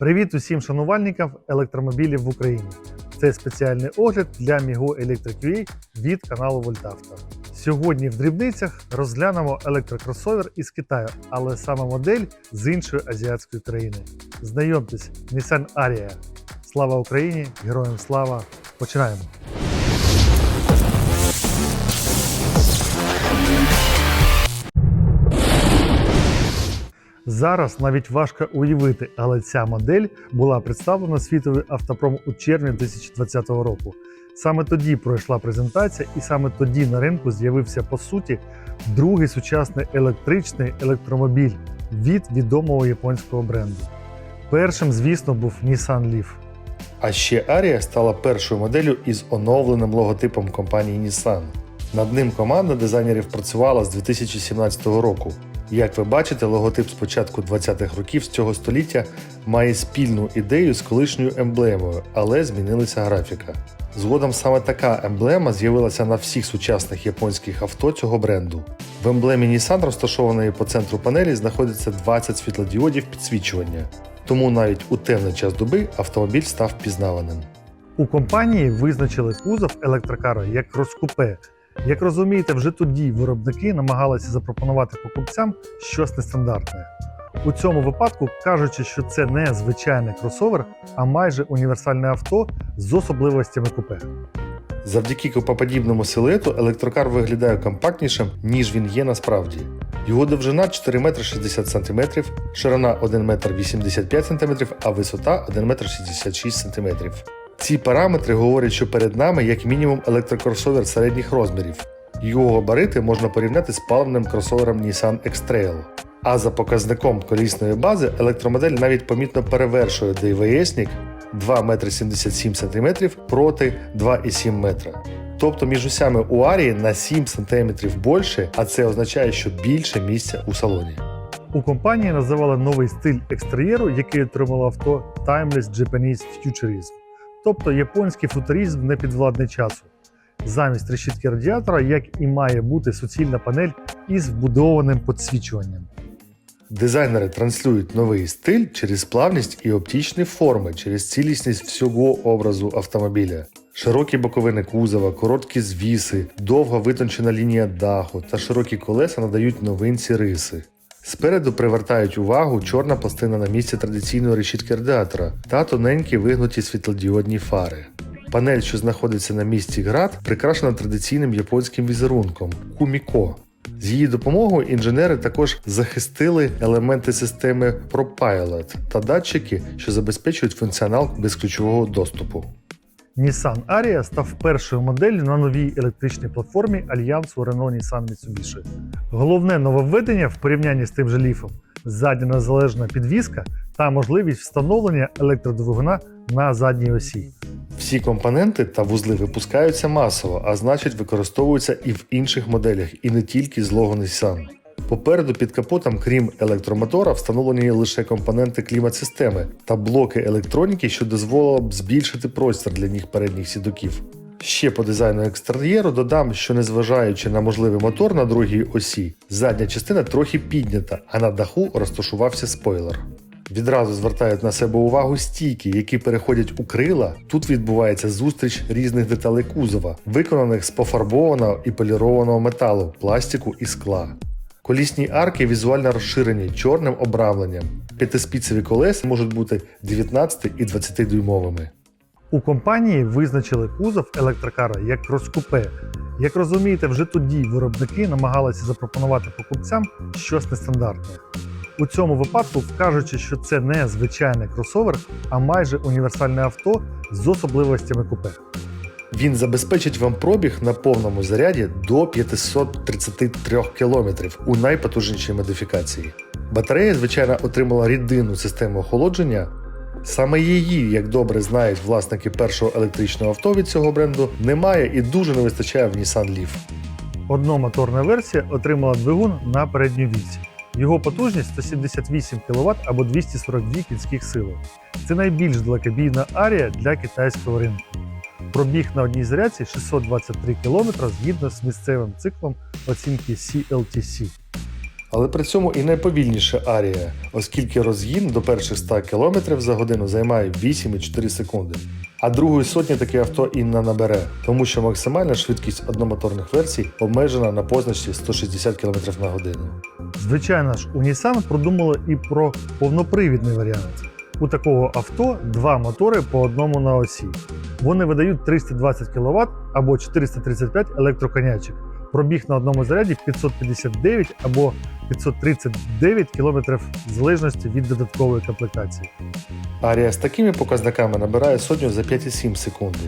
Привіт усім шанувальникам електромобілів в Україні. Це спеціальний огляд для Migo Electric від каналу Вольтавто. Сьогодні в дрібницях розглянемо електрокросовер із Китаю, але саме модель з іншої азіатської країни. Знайомтесь, Nissan Арія. Слава Україні! Героям слава! Починаємо! Зараз навіть важко уявити, але ця модель була представлена світовий автопром у червні 2020 року. Саме тоді пройшла презентація, і саме тоді на ринку з'явився по суті другий сучасний електричний електромобіль від відомого японського бренду. Першим, звісно, був Nissan Leaf. А ще Арія стала першою моделлю із оновленим логотипом компанії Nissan. Над ним команда дизайнерів працювала з 2017 року. Як ви бачите, логотип з початку 20-х років з цього століття має спільну ідею з колишньою емблемою, але змінилася графіка. Згодом саме така емблема з'явилася на всіх сучасних японських авто цього бренду. В емблемі Nissan, розташованої по центру панелі, знаходиться 20 світлодіодів підсвічування. Тому навіть у темний час доби автомобіль став впізнаваним. У компанії визначили кузов електрокара як розкупе. Як розумієте, вже тоді виробники намагалися запропонувати покупцям щось нестандартне. У цьому випадку кажучи, що це не звичайний кросовер, а майже універсальне авто з особливостями купе. Завдяки копоподібному силуету електрокар виглядає компактнішим, ніж він є насправді. Його довжина 4 метри 60 см, ширина 1 метр 85 см, а висота 1 метр 66 см. Ці параметри говорять, що перед нами як мінімум електрокросовер середніх розмірів. Його габарити можна порівняти з паливним кросовером Nissan X-Trail. А за показником колісної бази електромодель навіть помітно перевершує ДВСник 2 метри 77 см проти 2,7 метра. Тобто між осями у Арії на 7 см більше, а це означає, що більше місця у салоні. У компанії називали новий стиль екстер'єру, який отримало авто Timeless Japanese Futurism, тобто японський футуризм непідвладний часу. Замість решітки радіатора, як і має бути суцільна панель із вбудованим підсвічуванням. Дизайнери транслюють новий стиль через плавність і оптичні форми, через цілісність всього образу автомобіля. Широкі боковини кузова, короткі звіси, довга витончена лінія даху та широкі колеса надають новинці риси. Спереду привертають увагу чорна пластина на місці традиційної решітки радіатора та тоненькі вигнуті світлодіодні фари. Панель, що знаходиться на місці град, прикрашена традиційним японським візерунком куміко. З її допомогою інженери також захистили елементи системи ProPilot та датчики, що забезпечують функціонал безключового доступу. Nissan Ariya став першою моделлю на новій електричній платформі альянсу Renault Nissan Mitsubishi. Головне нововведення в порівнянні з тим же ліфом задня незалежна підвізка та можливість встановлення електродвигуна на задній осі. Всі компоненти та вузли випускаються масово, а значить використовуються і в інших моделях, і не тільки з лого Nissan. Попереду під капотом, крім електромотора, встановлені лише компоненти клімат-системи та блоки електроніки, що дозволило б збільшити простір для ніг передніх сідоків. Ще по дизайну екстер'єру додам, що незважаючи на можливий мотор на другій осі, задня частина трохи піднята, а на даху розташувався спойлер. Відразу звертають на себе увагу стійки, які переходять у крила. Тут відбувається зустріч різних деталей кузова, виконаних з пофарбованого і полірованого металу, пластику і скла. Колісні арки візуально розширені чорним обрамленням. П'ятиспіцеві колеса можуть бути 19 і 20 дюймовими. У компанії визначили кузов електрокара як розкупе. Як розумієте, вже тоді виробники намагалися запропонувати покупцям щось нестандартне. У цьому випадку, кажучи, що це не звичайний кросовер, а майже універсальне авто з особливостями купе. Він забезпечить вам пробіг на повному заряді до 533 км у найпотужнішій модифікації. Батарея, звичайно, отримала рідинну систему охолодження. Саме її, як добре знають власники першого електричного авто від цього бренду, немає і дуже не вистачає в Nissan Leaf. Одномоторна версія отримала двигун на передню вісі. Його потужність 178 кВт або 242 кінських сили. Це найбільш далекобійна арія для китайського ринку. Пробіг на одній зарядці 623 км згідно з місцевим циклом оцінки CLTC. Але при цьому і найповільніша арія, оскільки розгін до перших 100 км за годину займає 8,4 секунди. А другої сотні таке авто і не набере, тому що максимальна швидкість одномоторних версій обмежена на позначці 160 км на годину. Звичайно ж, у Nissan продумали і про повнопривідний варіант. У такого авто два мотори по одному на осі. Вони видають 320 кВт або 435 електроконячок. Пробіг на одному заряді 559 або 539 км в залежності від додаткової комплектації. Арія з такими показниками набирає сотню за 5,7 секунди.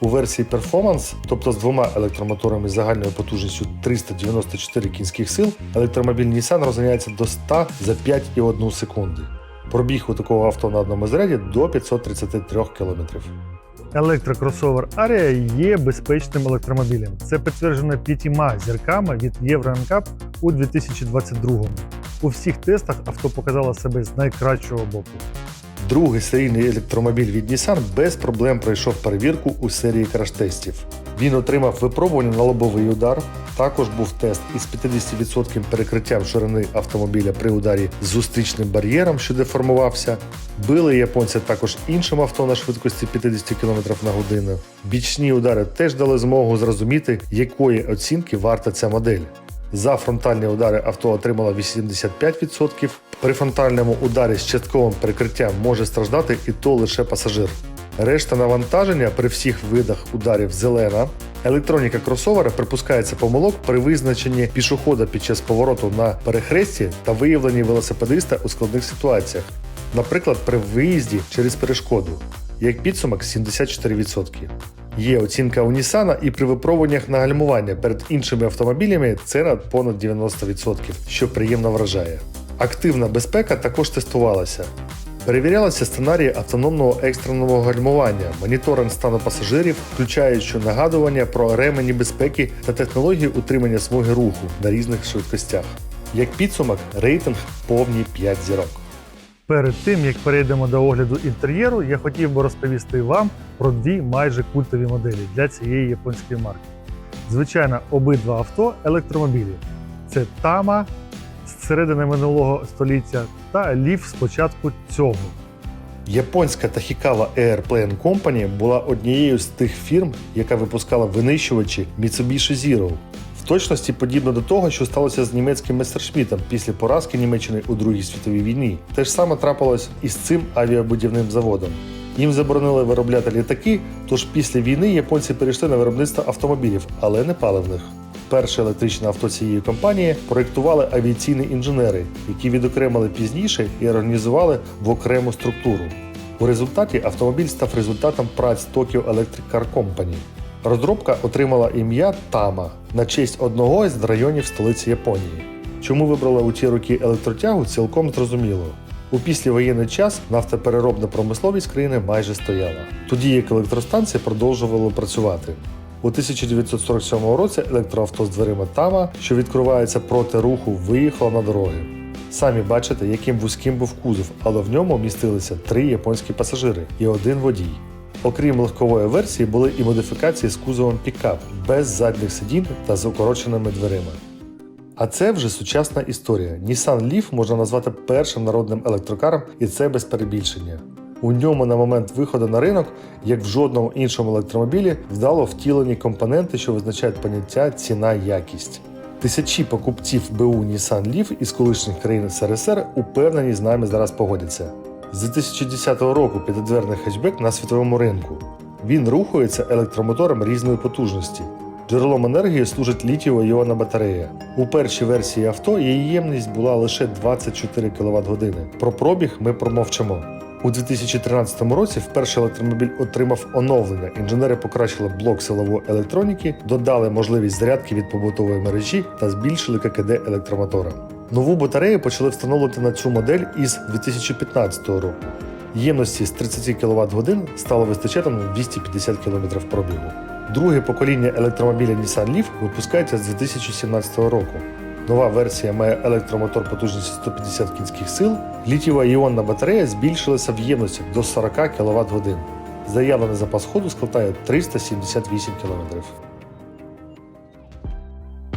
У версії Performance, тобто з двома електромоторами загальною потужністю 394 кінських сил, електромобіль Nissan розганяється до 100 за 5,1 секунди. Пробіг у такого авто на одному заряді до 533 км. Електрокросовер Aria є безпечним електромобілем. Це підтверджено п'ятьма зірками від NCAP у 2022 У всіх тестах авто показало себе з найкращого боку. Другий серійний електромобіль від Nissan без проблем пройшов перевірку у серії краш-тестів. Він отримав випробування на лобовий удар. Також був тест із 50% перекриттям ширини автомобіля при ударі з зустрічним бар'єром, що деформувався. Били японці також іншим авто на швидкості 50 км на годину. Бічні удари теж дали змогу зрозуміти, якої оцінки варта ця модель. За фронтальні удари авто отримало 85%. При фронтальному ударі з частковим перекриттям може страждати і то лише пасажир. Решта навантаження при всіх видах ударів зелена. Електроніка кросовера припускається помилок при визначенні пішохода під час повороту на перехресті та виявленні велосипедиста у складних ситуаціях, наприклад, при виїзді через перешкоду. Як підсумок 74%. Є оцінка у Nissan і при випробуваннях на гальмування перед іншими автомобілями це на понад 90%, що приємно вражає. Активна безпека також тестувалася. Перевірялися сценарії автономного екстреного гальмування, моніторинг стану пасажирів, включаючи нагадування про ремені безпеки та технології утримання смуги руху на різних швидкостях. Як підсумок, рейтинг повні 5 зірок. Перед тим як перейдемо до огляду інтер'єру, я хотів би розповісти вам про дві майже культові моделі для цієї японської марки. Звичайно, обидва авто електромобілі. Це Тама середини минулого століття та Leaf з початку цього. Японська Tachikawa Airplane Company була однією з тих фірм, яка випускала винищувачі Mitsubishi Zero. В точності подібно до того, що сталося з німецьким месершмітом після поразки Німеччини у Другій світовій війні. Те ж саме трапилось і з цим авіабудівним заводом. Їм заборонили виробляти літаки, тож після війни японці перейшли на виробництво автомобілів, але не паливних. Перше електричне авто цієї компанії проєктували авіаційні інженери, які відокремили пізніше і організували в окрему структуру. У результаті автомобіль став результатом праць Tokyo Electric Car Company. Розробка отримала ім'я Тама на честь одного з районів столиці Японії. Чому вибрали у ті роки електротягу, цілком зрозуміло. У післявоєнний час нафтопереробна промисловість країни майже стояла, тоді як електростанції продовжували працювати. У 1947 році електроавто з дверима Тама, що відкривається проти руху, виїхало на дороги. Самі бачите, яким вузьким був кузов, але в ньому містилися три японські пасажири і один водій. Окрім легкової версії, були і модифікації з кузовом пікап без задніх сидінь та з укороченими дверима. А це вже сучасна історія. Nissan Leaf можна назвати першим народним електрокаром, і це без перебільшення. У ньому на момент виходу на ринок, як в жодному іншому електромобілі, вдало втілені компоненти, що визначають поняття ціна-якість. Тисячі покупців БУ Nissan Leaf із колишніх країн СРСР упевнені з нами зараз погодяться. З 2010 року п'ятидверний хетчбек на світовому ринку. Він рухається електромотором різної потужності. Джерелом енергії служить літієва іонна батарея. У першій версії авто її ємність була лише 24 кВт години. Про пробіг ми промовчимо. У 2013 році вперше електромобіль отримав оновлення. Інженери покращили блок силової електроніки, додали можливість зарядки від побутової мережі та збільшили ККД електромотора. Нову батарею почали встановлювати на цю модель із 2015 року. Ємності з 30 кВт годин стало вистачати на 250 км пробігу. Друге покоління електромобіля Nissan Leaf випускається з 2017 року. Нова версія має електромотор потужністю 150 кінських сил. Літієва іонна батарея збільшилася в ємності до 40 кВт годин. Заявлений запас ходу складає 378 км.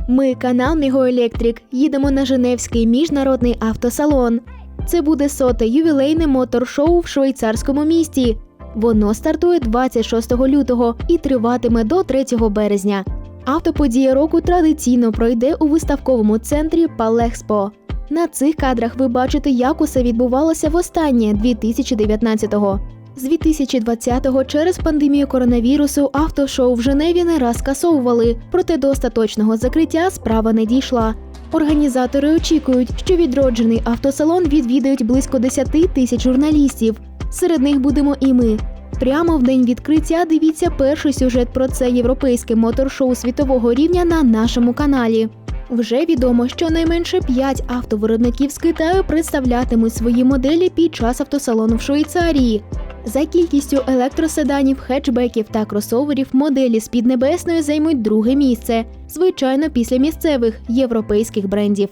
Ми, канал Мігоелектрик, їдемо на Женевський міжнародний автосалон. Це буде соте ювілейне мотор-шоу в швейцарському місті. Воно стартує 26 лютого і триватиме до 3 березня. Автоподія року традиційно пройде у виставковому центрі Палехспо. На цих кадрах ви бачите, як усе відбувалося востаннє 2019-го. З 2020-го через пандемію коронавірусу автошоу в Женеві не раз скасовували, проте до остаточного закриття справа не дійшла. Організатори очікують, що відроджений автосалон відвідають близько 10 тисяч журналістів. Серед них будемо і ми. Прямо в день відкриття дивіться перший сюжет про це європейське моторшоу світового рівня на нашому каналі. Вже відомо, що найменше 5 автовиробників з Китаю представлятимуть свої моделі під час автосалону в Швейцарії. За кількістю електроседанів, хетчбеків та кросоверів моделі з Піднебесної займуть друге місце, звичайно, після місцевих європейських брендів.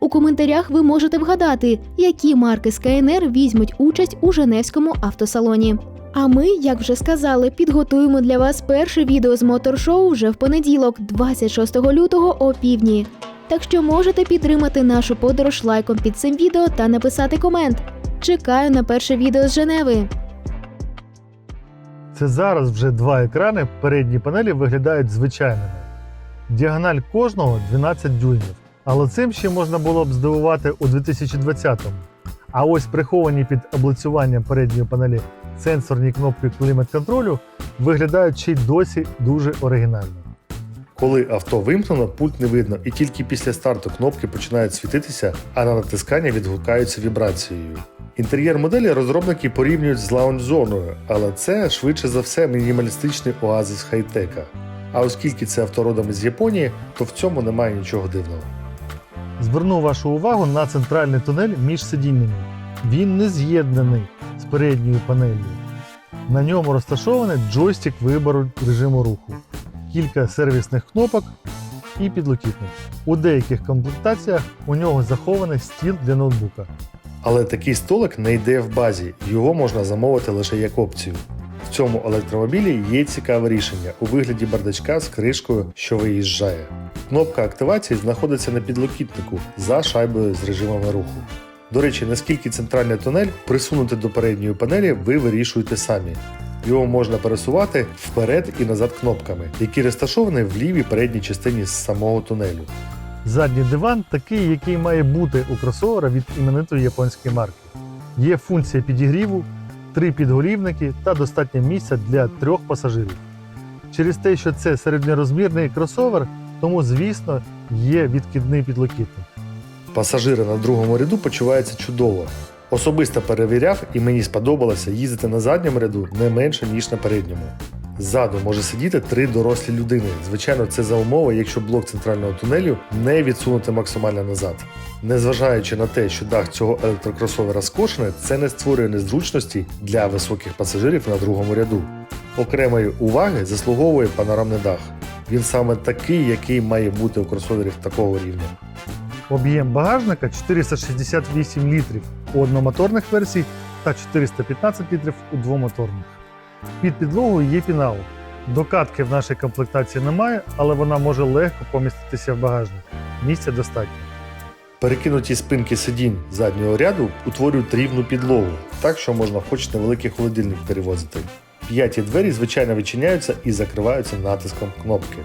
У коментарях ви можете вгадати, які марки з КНР візьмуть участь у Женевському автосалоні. А ми, як вже сказали, підготуємо для вас перше відео з моторшоу вже в понеділок, 26 лютого о півдні. Так що можете підтримати нашу подорож лайком під цим відео та написати комент. Чекаю на перше відео з Женеви. Це зараз вже два екрани передні панелі виглядають звичайними. Діагональ кожного 12 дюймів. Але цим ще можна було б здивувати у 2020-му. А ось приховані під облицюванням передньої панелі сенсорні кнопки клімат-контролю виглядають ще й досі дуже оригінально. Коли авто вимкнено, пульт не видно, і тільки після старту кнопки починають світитися, а на натискання відгукаються вібрацією. Інтер'єр моделі розробники порівнюють з лаунж-зоною, але це швидше за все мінімалістичний оазис хай-тека. А оскільки це авто родом із Японії, то в цьому немає нічого дивного. Зверну вашу увагу на центральний тунель між сидіннями. Він не з'єднаний з передньою панелью. На ньому розташований джойстик вибору режиму руху, кілька сервісних кнопок і підлокітник. У деяких комплектаціях у нього захований стіл для ноутбука. Але такий столик не йде в базі, його можна замовити лише як опцію. В цьому електромобілі є цікаве рішення у вигляді бардачка з кришкою, що виїжджає. Кнопка активації знаходиться на підлокітнику за шайбою з режимами руху. До речі, наскільки центральний тунель присунути до передньої панелі, ви вирішуєте самі. Його можна пересувати вперед і назад кнопками, які розташовані в лівій передній частині самого тунелю. Задній диван такий, який має бути у кросовера від іменитої японської марки. Є функція підігріву, три підголівники та достатньо місця для трьох пасажирів. Через те, що це середньорозмірний кросовер, тому, звісно, є відкидний підлокітник. Пасажири на другому ряду почуваються чудово. Особисто перевіряв і мені сподобалося їздити на задньому ряду не менше, ніж на передньому. Ззаду може сидіти три дорослі людини. Звичайно, це за умови, якщо блок центрального тунелю не відсунути максимально назад. Незважаючи на те, що дах цього електрокросовера скошений, це не створює незручності для високих пасажирів на другому ряду. Окремої уваги заслуговує панорамний дах. Він саме такий, який має бути у кросоверів такого рівня. Об'єм багажника 468 літрів у одномоторних версій та 415 літрів у двомоторних. Під підлогою є пінал. Докатки в нашій комплектації немає, але вона може легко поміститися в багажник. Місця достатньо. Перекинуті спинки сидінь заднього ряду утворюють рівну підлогу, так що можна хоч невеликий холодильник перевозити. П'яті двері звичайно відчиняються і закриваються натиском кнопки.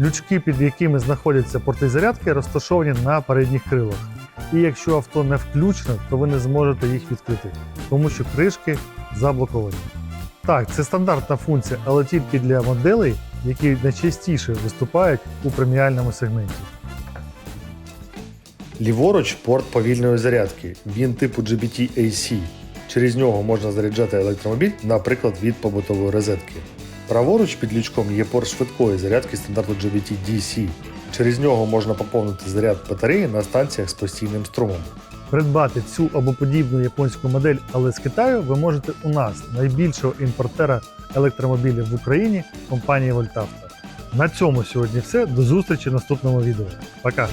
Лючки, під якими знаходяться порти зарядки, розташовані на передніх крилах. І якщо авто не включено, то ви не зможете їх відкрити, тому що кришки заблоковані. Так, це стандартна функція, але тільки для моделей, які найчастіше виступають у преміальному сегменті. Ліворуч порт повільної зарядки. Він типу GBT AC. Через нього можна заряджати електромобіль, наприклад, від побутової розетки. Праворуч під лючком є порт швидкої зарядки стандарту GBT DC. Через нього можна поповнити заряд батареї на станціях з постійним струмом. Придбати цю або подібну японську модель, але з Китаю, ви можете у нас, найбільшого імпортера електромобілів в Україні компанії Voltavta. На цьому сьогодні все. До зустрічі в наступному відео. Пока!